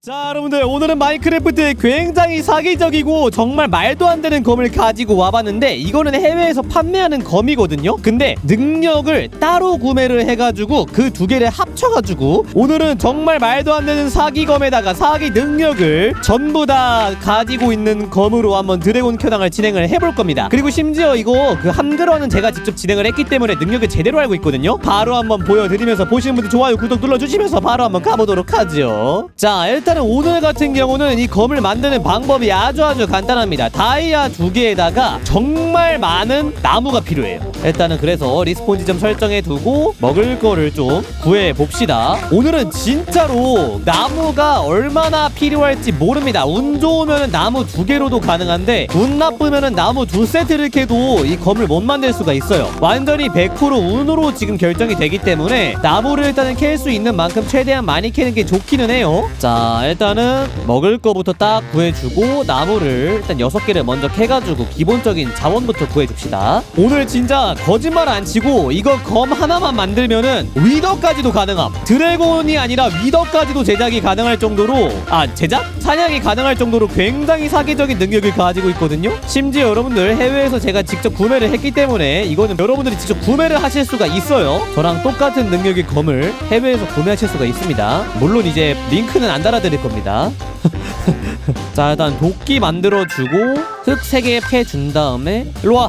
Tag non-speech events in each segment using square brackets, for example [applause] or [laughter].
자 여러분들 오늘은 마인크래프트에 굉장히 사기적이고 정말 말도 안 되는 검을 가지고 와봤는데 이거는 해외에서 판매하는 검이거든요? 근데 능력을 따로 구매를 해가지고 그 두 개를 합쳐가지고 오늘은 정말 말도 안 되는 사기검에다가 사기 능력을 전부 다 가지고 있는 검으로 한번 드래곤 켜당을 진행을 해볼 겁니다. 그리고 심지어 이거 그 함그러는 제가 직접 진행을 했기 때문에 능력을 제대로 알고 있거든요? 바로 한번 보여드리면서 보시는 분들 좋아요 구독 눌러주시면서 바로 한번 가보도록 하죠. 자 일단 은 오늘 같은 경우는 이 검을 만드는 방법이 아주 아주 간단합니다. 다이아 두 개에다가 정말 많은 나무가 필요해요. 일단은 그래서 리스폰 지점 설정해 두고 먹을 거를 좀 구해 봅시다. 오늘은 진짜로 나무가 얼마나 필요할지 모릅니다. 운 좋으면 나무 두 개로도 가능한데 운 나쁘면 나무 두 세트를 캐도 이 검을 못 만들 수가 있어요. 완전히 100% 운으로 지금 결정이 되기 때문에 나무를 일단은 캘 수 있는 만큼 최대한 많이 캐는 게 좋기는 해요. 자 일단은 먹을 거부터 딱 구해주고 나무를 일단 6개를 먼저 캐가지고 기본적인 자원부터 구해줍시다. 오늘 진짜 거짓말 안 치고 이거 검 하나만 만들면은 위더까지도 가능함. 드래곤이 아니라 위더까지도 제작이 가능할 정도로 아 제작? 사냥이 가능할 정도로 굉장히 사기적인 능력을 가지고 있거든요. 심지어 여러분들 해외에서 제가 직접 구매를 했기 때문에 이거는 여러분들이 직접 구매를 하실 수가 있어요. 저랑 똑같은 능력의 검을 해외에서 구매하실 수가 있습니다. 물론 이제 링크는 안 달아드릴 겁니다. [laughs] 자 일단 도끼 만들어주고 흙 3개 패준 다음에 일로와.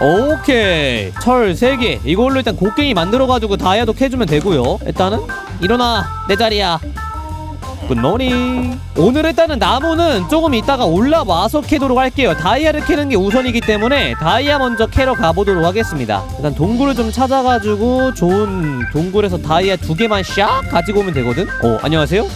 오케이. 철 3개. 이걸로 일단 곡괭이 만들어가지고 다이아도 캐주면 되고요. 일단은 일어나. 내 자리야 굿모닝. 오늘 일단은 나무는 조금 이따가 올라와서 캐도록 할게요. 다이아를 캐는 게 우선이기 때문에 다이아 먼저 캐러 가보도록 하겠습니다. 일단 동굴을 좀 찾아가지고 좋은 동굴에서 다이아 두 개만 샥 가지고 오면 되거든? 어 안녕하세요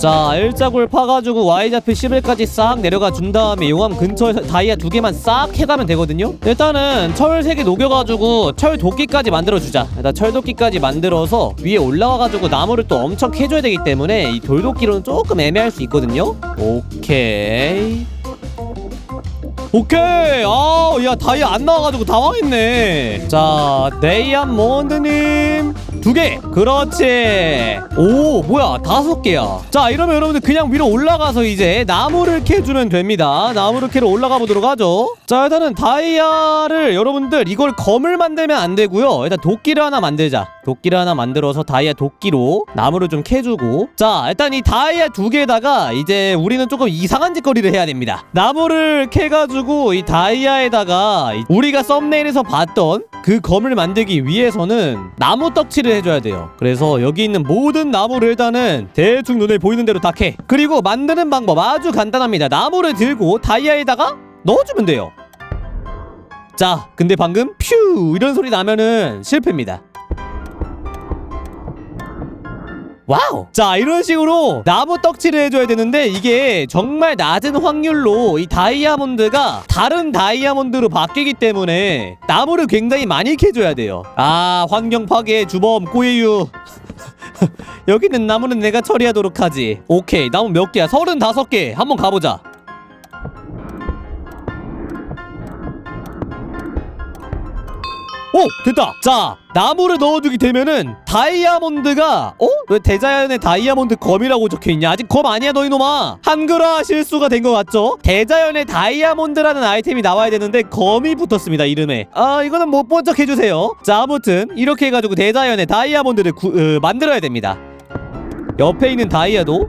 자 일자굴 파가지고 Y좌표 11까지 싹 내려가 준 다음에 용암 근처에서 다이아 두 개만 싹 해가면 되거든요. 일단은 철 세 개 녹여가지고 철 도끼까지 만들어주자. 일단 철 도끼까지 만들어서 위에 올라와가지고 나무를 또 엄청 캐줘야 되기 때문에 이 돌도끼로는 조금 애매할 수 있거든요. 오케이. 오케이! 아야 다이아 안 나와가지고 당황했네. 자 네이아몬드님 두 개. 그렇지. 오 뭐야. 다섯 개야. 자 이러면 여러분들 그냥 위로 올라가서 이제 나무를 캐주면 됩니다. 나무를 캐러 올라가 보도록 하죠. 자 일단은 다이아를 여러분들 이걸 검을 만들면 안 되고요. 일단 도끼를 하나 만들자. 도끼를 하나 만들어서 다이아 도끼로 나무를 좀 캐주고. 자 일단 이 다이아 두 개에다가 이제 우리는 조금 이상한 짓거리를 해야 됩니다. 나무를 캐가지고 이 다이아에다가 이- 우리가 썸네일에서 봤던 그 검을 만들기 위해서는 나무 떡칠을 해줘야 돼요. 그래서 여기 있는 모든 나무를 일단은 대충 눈에 보이는 대로 다 캐. 그리고 만드는 방법 아주 간단합니다. 나무를 들고 다이아에다가 넣어주면 돼요. 자 근데 방금 퓨! 이런 소리 나면은 실패입니다 와우! 자, 이런 식으로 나무 떡칠을 해줘야 되는데 이게 정말 낮은 확률로 이 다이아몬드가 다른 다이아몬드로 바뀌기 때문에 나무를 굉장히 많이 캐줘야 돼요. 아, 환경 파괴 주범 꼬예유. [laughs] 여기 있는 나무는 내가 처리하도록 하지. 오케이, 나무 몇 개야? 35개. 한번 가보자. 오 됐다. 자 나무를 넣어주게 되면은 다이아몬드가 어? 왜 대자연의 다이아몬드 검이라고 적혀있냐? 아직 검 아니야 너 이놈아. 한글화 실수가 된 것 같죠? 대자연의 다이아몬드라는 아이템이 나와야 되는데 검이 붙었습니다 이름에. 아 이거는 못 본 척 해주세요. 자 아무튼 이렇게 해가지고 대자연의 다이아몬드를 구, 으, 만들어야 됩니다. 옆에 있는 다이아도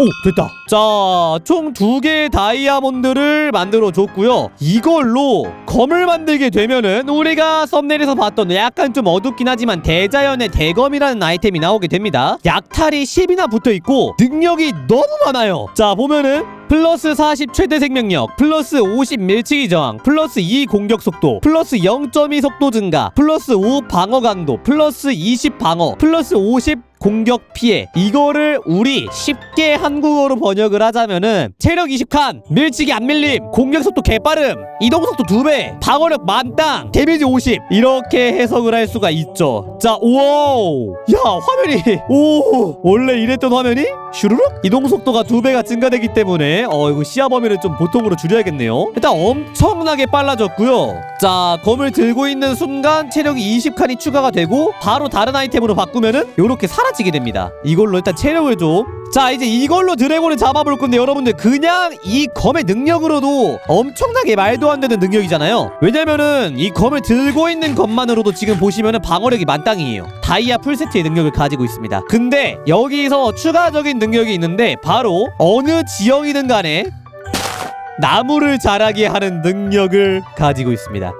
오 됐다. 자총 두 개의 다이아몬드를 만들어 줬고요. 이걸로 검을 만들게 되면은 우리가 썸네일에서 봤던 약간 좀 어둡긴 하지만 대자연의 대검이라는 아이템이 나오게 됩니다. 약탈이 10이나 붙어있고 능력이 너무 많아요. 자 보면은 플러스 40 최대 생명력, 플러스 50 밀치기 저항, 플러스 2 공격 속도, 플러스 0.2 속도 증가, 플러스 5 방어 강도, 플러스 20 방어, 플러스 50 공격 피해. 이거를 우리 쉽게 한국어로 번역을 하자면은 체력 20칸 밀치기 안 밀림 공격 속도 개빠름 이동 속도 2배 방어력 만땅 데미지 50 이렇게 해석을 할 수가 있죠. 자 우와우. 야 화면이 [laughs] 오 원래 이랬던 화면이? 슈르륵 이동 속도가 2배가 증가되기 때문에 어 이거 시야 범위를 좀 보통으로 줄여야겠네요. 일단 엄청나게 빨라졌고요. 자 검을 들고 있는 순간 체력이 20칸이 추가가 되고 바로 다른 아이템으로 바꾸면은 요렇게 사라 지게 됩니다 이걸로 일단 체력을 좀 자 이제 이걸로 드래곤을 잡아볼 건데 여러분들 그냥 이 검의 능력으로도 엄청나게 말도 안 되는 능력이잖아요 왜냐면은 이 검을 들고 있는 것만으로도 지금 보시면은 방어력이 만땅이에요 다이아 풀세트의 능력을 가지고 있습니다 근데 여기서 추가적인 능력이 있는데 바로 어느 지형이든 간에 나무를 자라게 하는 능력을 가지고 있습니다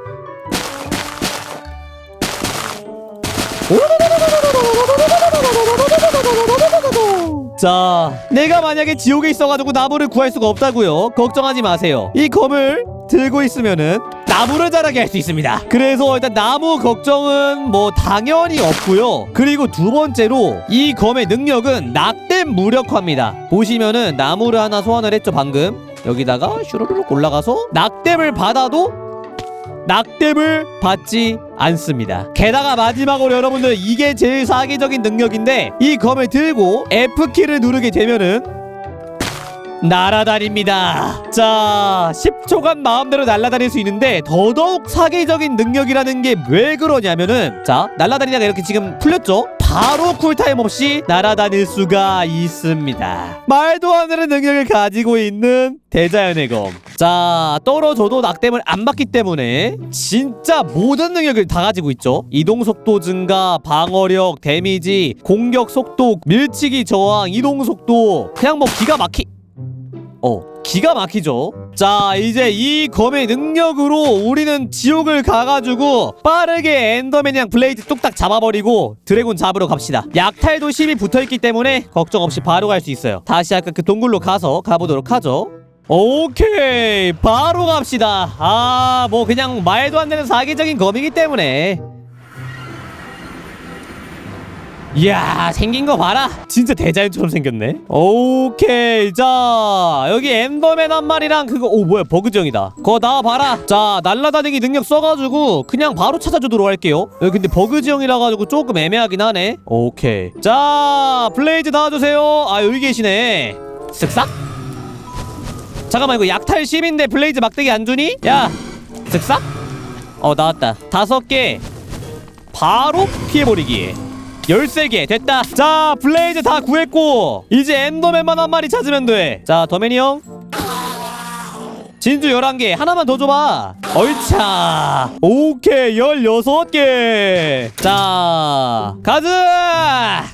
자, 내가 만약에 지옥에 있어가지고 나무를 구할 수가 없다고요. 걱정하지 마세요. 이 검을 들고 있으면은 나무를 자라게 할 수 있습니다. 그래서 일단 나무 걱정은 뭐 당연히 없고요. 그리고 두 번째로 이 검의 능력은 낙댐 무력화입니다. 보시면은 나무를 하나 소환을 했죠 방금. 여기다가 슈르르륵 올라가서 낙댐을 받아도 낙댐을 받지 않습니다. 게다가 마지막으로 여러분들 이게 제일 사기적인 능력인데 이 검을 들고 F키를 누르게 되면은 날아다닙니다. 자, 10초간 마음대로 날아다닐 수 있는데 더더욱 사기적인 능력이라는 게 왜 그러냐면은 자, 날아다니다가 이렇게 지금 풀렸죠? 바로 쿨타임 없이 날아다닐 수가 있습니다. 말도 안 되는 능력을 가지고 있는 대자연의 검. 자, 떨어져도 낙댐을 안 받기 때문에 진짜 모든 능력을 다 가지고 있죠. 이동 속도 증가, 방어력, 데미지, 공격 속도, 밀치기 저항, 이동 속도. 그냥 뭐 기가 막히 어 기가 막히죠? 자 이제 이 검의 능력으로 우리는 지옥을 가가지고 빠르게 엔더맨이랑 블레이드 뚝딱 잡아버리고 드래곤 잡으러 갑시다. 약탈도 10이 붙어있기 때문에 걱정 없이 바로 갈 수 있어요. 다시 아까 그 동굴로 가서 가보도록 하죠. 오케이 바로 갑시다. 아 뭐 그냥 말도 안 되는 사기적인 검이기 때문에 이야 생긴 거 봐라. 진짜 대자연처럼 생겼네. 오케이 자 여기 엔더맨 한 마리랑 그거 오 뭐야 버그정이다. 그거 나와봐라. 자 날라다니기 능력 써가지고 그냥 바로 찾아주도록 할게요. 여기 근데 버그지형이라 가지고 조금 애매하긴 하네. 오케이. 자 블레이즈 나와주세요. 아 여기 계시네. 쓱싹. 잠깐만 이거 약탈 10인데 블레이즈 막대기 안 주니? 야 쓱싹. 어 나왔다. 다섯 개. 바로 피해버리기 13개 됐다. 자 블레이즈 다 구했고 이제 엔더맨만 한 마리 찾으면 돼자 더맨이 형. 진주 11개 하나만 더 줘봐. 얼차. 오케이 16개. 자 가자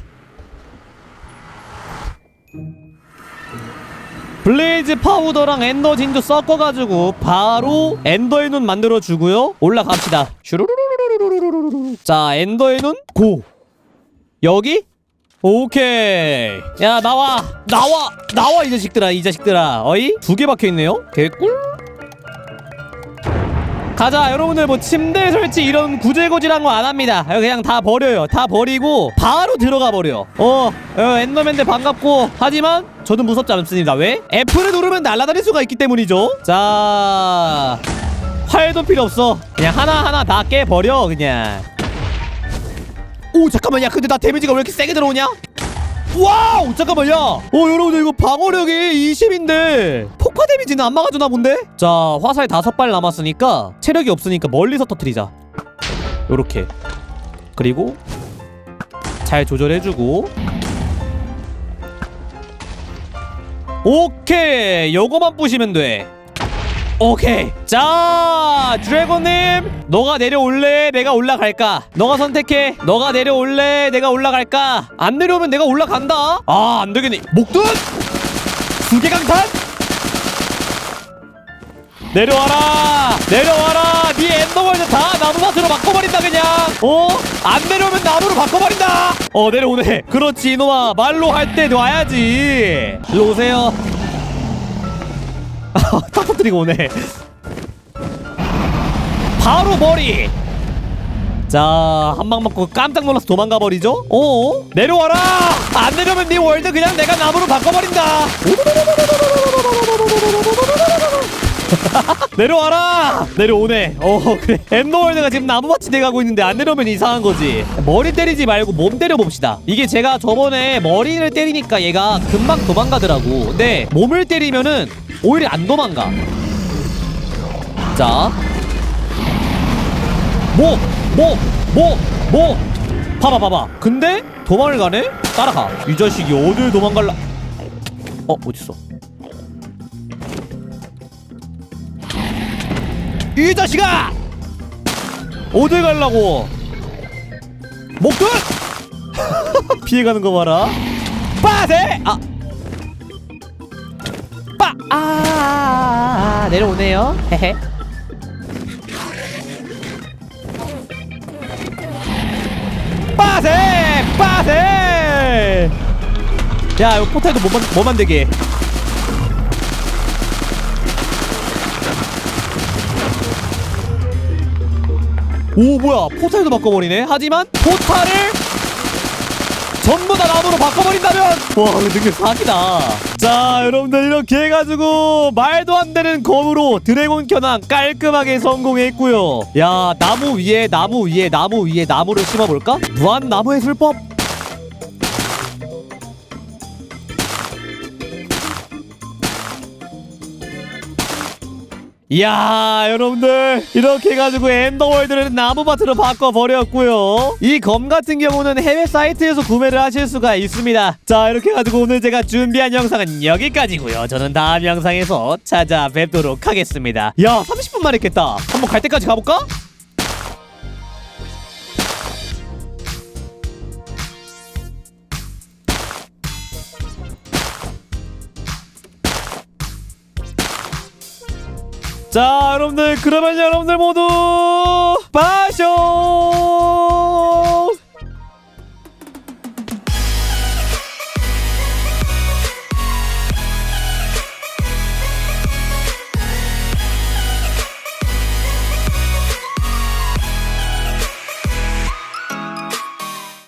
블레이즈 파우더랑 엔더 진주 섞어가지고 바로 엔더의 눈 만들어주고요. 올라갑시다. 자 엔더의 눈 고! 여기? 오케이. 야 나와. 나와. 나와 이 자식들아 이 자식들아. 어이? 두 개 박혀있네요? 개꿀. 가자. 여러분들 뭐 침대 설치 이런 구질구질한 거안 합니다. 그냥 다 버려요. 다 버리고 바로 들어가 버려. 어, 어 엔더맨들 반갑고. 하지만 저는 무섭지 않습니다. 왜? F를 누르면 날아다닐 수가 있기 때문이죠. 자 활도 필요 없어. 그냥 하나하나 다 깨버려 그냥 오 잠깐만 야 근데 나 데미지가 왜 이렇게 세게 들어오냐? 와우! 잠깐만 야어 여러분들 이거 방어력이 20인데 폭파 데미지는 안 막아주나 본데? 자 화살 다섯 발 남았으니까 체력이 없으니까 멀리서 터트리자. 요렇게. 그리고 잘 조절해주고. 오케이! 요거만 부시면 돼 오케이. 자 드래곤님 너가 내려올래? 내가 올라갈까? 너가 선택해. 너가 내려올래? 내가 올라갈까? 안 내려오면 내가 올라간다? 아 안되겠네 목둔 두개 강탄! 내려와라! 내려와라! 네 엔더월드 다 나무밭으로 바꿔버린다 그냥. 어? 안 내려오면 나무로 바꿔버린다! 어 내려오네. 그렇지 이놈아. 말로 할 때 와야지. 일로 오세요. 탁 [laughs] 터뜨리고 오네 바로 머리 자, 한 방 맞고 깜짝 놀라서 도망가 버리죠? 어? 내려와라! 안 내려면 네 월드 그냥 내가 나무로 바꿔버린다! [laughs] 내려와라! 내려오네. 어, 그래. 엔더월드가 지금 나무밭이 돼가고 있는데 안 내려오면 이상한 거지. 머리 때리지 말고 몸 때려봅시다. 이게 제가 저번에 머리를 때리니까 얘가 금방 도망가더라고. 근데 몸을 때리면은 오히려 안 도망가. 자. 뭐, 뭐, 뭐, 뭐. 봐봐, 봐봐. 근데 도망을 가네? 따라가. 이 자식이 어딜 도망갈라? 어, 어딨어? 이 자식아! 어딜 갈라고? 목돈! [laughs] 피해가는 거 봐라. 빠세! 아. 빠! 아, 아, 아, 내려오네요. 헤헤. 빠세! 빠세! 야, 이거 포탈도 못, 만, 못 만들게. 오 뭐야. 포탈도 바꿔버리네. 하지만 포탈을 전부 다 나무로 바꿔버린다면 와 능력 사기다. 자 여러분들 이렇게 해가지고 말도 안 되는 검으로 드래곤 견왕 깔끔하게 성공했고요. 야 나무 위에 나무 위에 나무 위에 나무를 심어볼까? 무한 나무의 술법 이야 여러분들. 이렇게 해가지고 엔더월드를 나무밭으로 바꿔버렸고요. 이 검 같은 경우는 해외 사이트에서 구매를 하실 수가 있습니다. 자 이렇게 해가지고 오늘 제가 준비한 영상은 여기까지고요. 저는 다음 영상에서 찾아뵙도록 하겠습니다. 야 30분 만에 했겠다. 한번 갈 때까지 가볼까? 자 여러분들 그러면 여러분들 모두 빠쇼